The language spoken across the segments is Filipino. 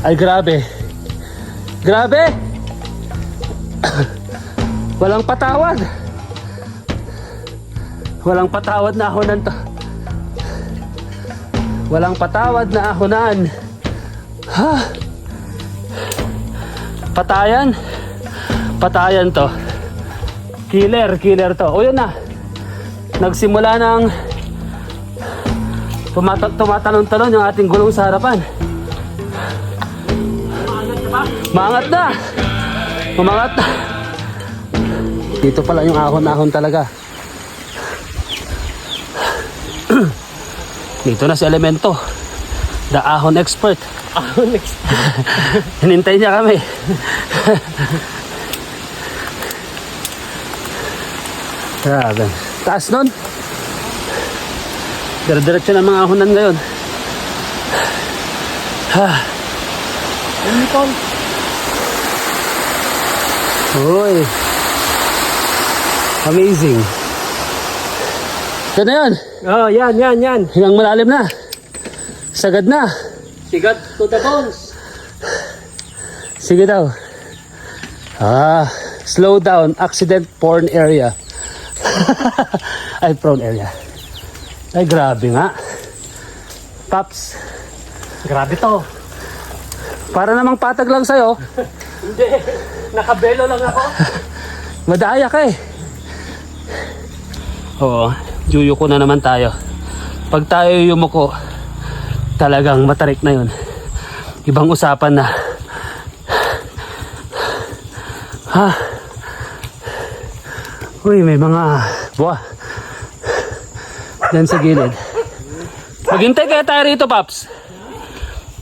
Ay, grabe. Grabe! Walang patawad. Walang patawad na ahonan to. Walang patawad na ahonan. Ha? Patayan. Patayan to. Killer, killer to. O yun na. Nagsimula ng tumata- tumatalon-talon yung ating gulong sa harapan. Maangat na! Umangat na! Dito pala yung ahon-ahon talaga. Dito na si Elemento. The ahon expert. Ahon next. Hinintay niya kami. Grabe. Taas nun. Dire-diretso ng mga ahonan ngayon. Ha. Unicorn. Uy. Amazing. Ito na yan. Oh, yan, yan, yan. Hingang malalim na. Sagad na. Sigat to the bones. Sige daw. Ah, slow down. Accident porn area. Ay, prone area. Ay, grabe nga. Paps, Grabe to. para namang patag lang sa'yo. Hindi. Nakabelo lang ako. Madaya ka eh. Oo, yuyuko na naman tayo. Pag tayo yumuko, talagang matarik na yun. Ibang usapan na. Ha? Uy, may mga buwa. Diyan sa gilid. Maghintay kaya tayo rito, Paps.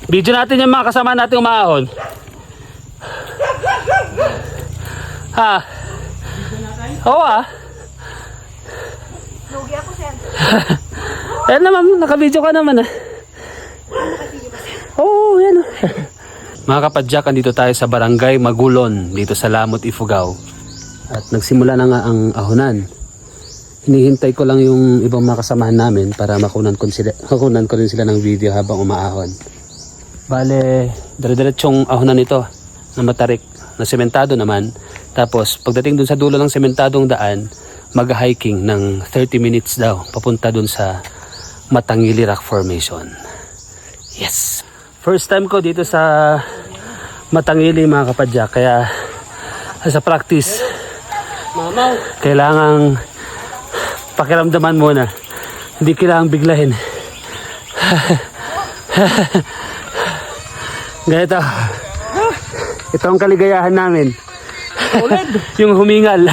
Video natin yung mga kasama natin umahon. Ha? Oo ah. Lugi ako, sir. Ayan naman, nakabidyo ka naman ah. Oo, oh, yan. Mga kapadyak, andito tayo sa barangay Magulon, dito sa Lamot, Ifugao. At nagsimula na nga ang ahonan. Hinihintay ko lang yung ibang mga kasamahan namin para makunan ko, sila, makunan ko rin sila ng video habang umaahon. Bale, dire-diretsong ahonan ito na matarik, na sementado naman. Tapos, pagdating dun sa dulo ng sementadong daan, mag-hiking ng 30 minutes daw, papunta dun sa Matangili Rock Formation. Yes! First time ko dito sa Matangili mga kapadyak, kaya sa practice, Mamaw. kailangang pakiramdaman muna. Hindi kailangang biglahin. Ganito. Ito ang kaligayahan namin. yung humingal.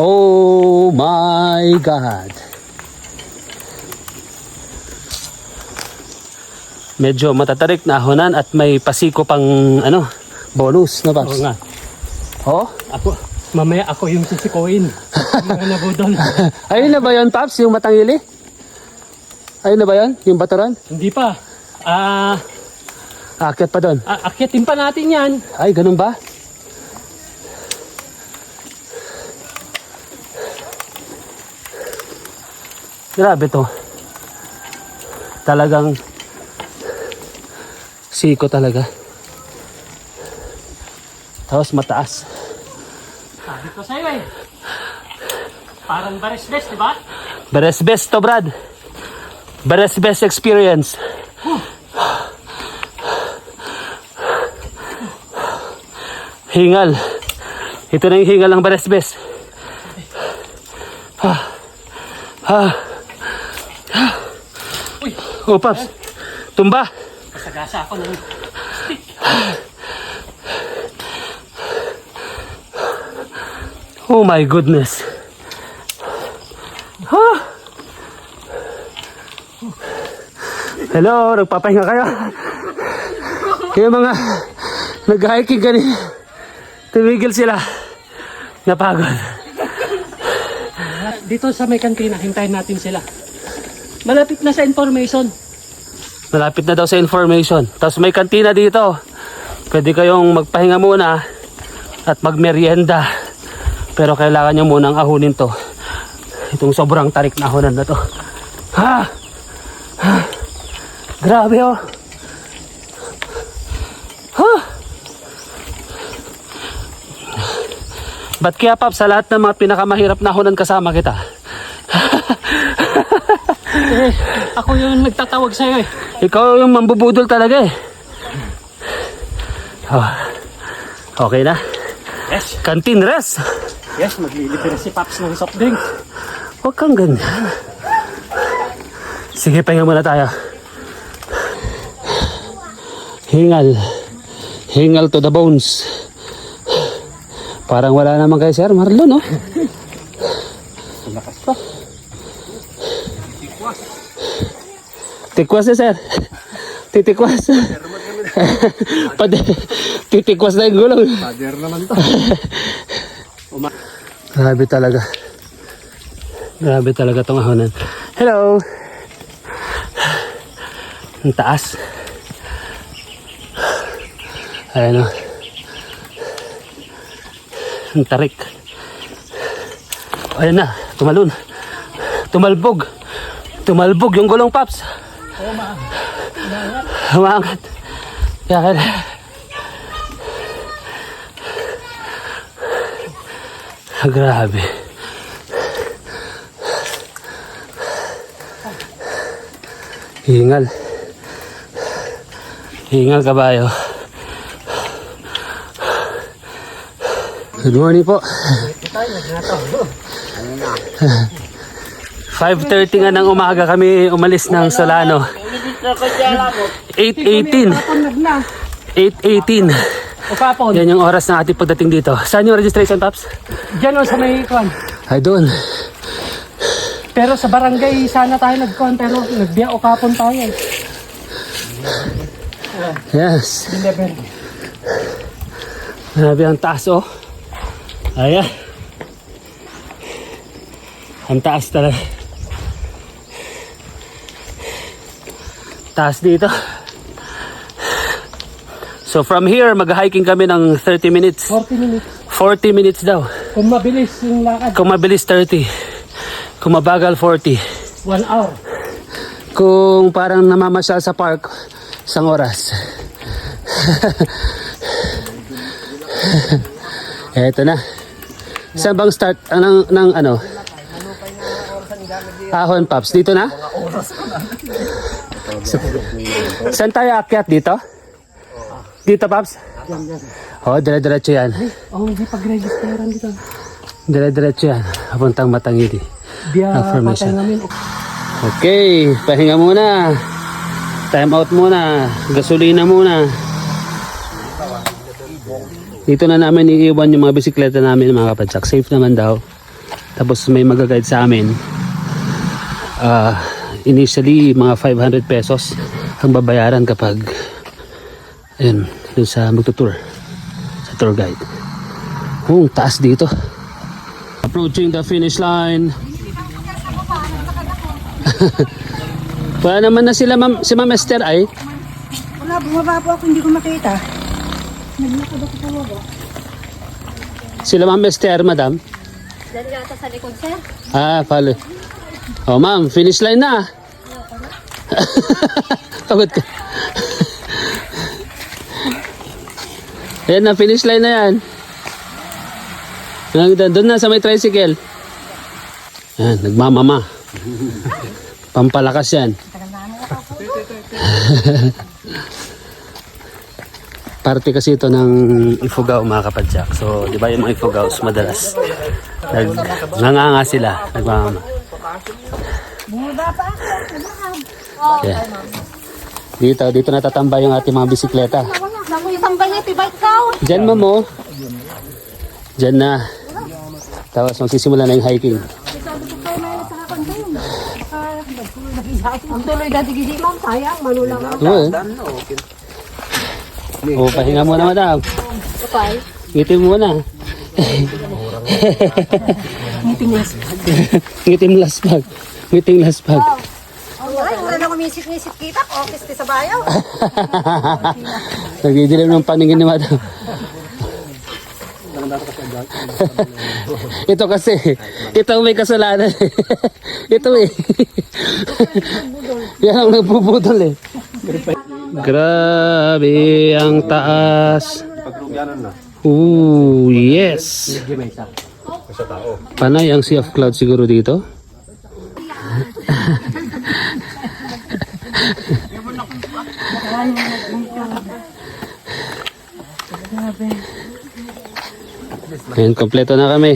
oh my God. Medyo matatarik na ahonan at may pasiko pang ano, bonus na Oo Paps. nga. Oh? Ako, mamaya ako yung sisikoin. Mga nabudol. Ayun na ba yun, Paps? Yung matangili? Ayun na ba yun? Yung baturan? Hindi pa. Ah, Aakyat pa doon. uh, akyatin pa natin yan. Ay, ganun ba? Grabe to. Talagang siko talaga. Tapos mataas. Sabi ko sa'yo eh. Parang bares best, di ba? Best to, Brad. Best experience. Hingal. Ito na yung hingal ng Beres Best. Ha. Ha. Uy, Oh, Paps. Tumba. kasagasa ako ng Oh my goodness. Ha. Hello, nagpapahinga kayo? Yung mga nag-hiking kanina, tumigil sila. Napagod. Dito sa may kantina, hintayin natin sila. Malapit na sa information. Malapit na daw sa information. Tapos may kantina dito. Pwede kayong magpahinga muna at magmerienda. Pero kailangan nyo munang ahunin to. Itong sobrang tarik na ahunan na to. Ha! ha. Grabe oh. Ba't kaya Pap, sa lahat ng mga pinakamahirap na hunan kasama kita? Eh, ako yung nagtatawag sa'yo eh. Ikaw yung mambubudol talaga eh. Oh. Okay na? Yes. Canteen rest. Yes, maglilibre si Paps ng soft drinks. Huwag kang ganyan. Sige, pahinga muna tayo. Hingal. Hingal to the bones. Parang wala naman kay Sir Marlon, no? Tikwas na, Sir. Titikwas. Pad titikwas na yung gulong. Father naman to. Grabe talaga. Grabe talaga tong ahonan. Hello! Ang taas. Ayan o. Ang tarik. Ayan na, tumalun. Tumalbog. Tumalbog yung gulong paps. Umaangat. Kaya kaya. Grabe. Hingal. Hingal kabayo. Good morning po. 5.30 nga ng umaga kami umalis ng Solano. 8.18. 8.18. O Papon, Yan yung oras ng ating pagdating dito. Saan yung registration, Paps? dyan o sa may kwan. Ay, doon. Pero sa barangay sana tayo nagkwan pero nagbiya o kapon tayo. Yes. Deliver. Grabe ang taas oh. Ayan. Ang taas talaga. Taas dito. So from here, mag-hiking kami ng 30 minutes. 40 minutes. 40 minutes daw. Kung mabilis yung lakad, Kung mabilis 30. Kung mabagal 40. 1 hour. Kung parang namamasyal sa park, isang oras. Eto na. Saan bang start ah, ng, ng ano? Ahon Pops, dito na? Sa- Saan tayo akyat dito? Dito Pops? Oh, dire-diretso yan. Oh, hindi pag-registeran dito. Dire-diretso yan. Papuntang Matangiti. Biya patay namin. Okay, pahinga muna. Time out muna. Gasolina muna. Dito na namin iiwan yung mga bisikleta namin mga kapadsak. Safe naman daw. Tapos may magaguide sa amin. Ah, initially, mga 500 pesos ang babayaran kapag ayun, dun sa magtutour. Sa tour guide. Oh, taas dito. Approaching the finish line. Wala naman na sila ma'am, si Ma'am Esther ay. Wala, bumaba po ako, hindi ko makita. Naglakad ako sa baba. Sila Ma'am Esther, madam. Diyan yata sa likod, sir. Ah, follow. Oh, ma'am, finish line na. Pagod ka. Ayan na, finish line na yan. Doon, doon na sa may tricycle. Ayan, nagmamama. Pampalakas yan. Parte kasi ito ng Ifugao mga kapadyak. So, di ba yung mga Ifugaos madalas nag nanganga sila, nagmamama. Yeah. Dito, dito natatambay yung ating mga bisikleta. Sambal niya, tibay ikaw. Diyan mo mo. Diyan na. Tapos magsisimula na yung hiking. Na na. Ang tuloy dati gidi, ma'am. Sayang, manulang. Oo. Oh, pahinga muna madam. Okay. Ngitim muna. Meeting last. Ngitim last pag. Ngitim last pag. Ay, wala na kumisip-nisip kita. Office sa bayaw. Nagidilim ng paningin ni madam. ito kasi, ito may kasalanan. ito eh. Yan ang nagbubudol eh. Grabe ang taas. Ooh, yes. Panay ang Sea of Cloud siguro dito. Ayan, kompleto na kami.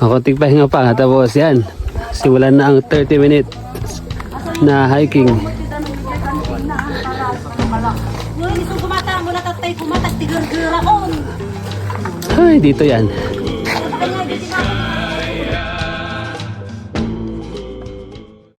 Ang konting pahinga pa. Tapos yan, simulan na ang 30 minutes na hiking. Ay, dito yan.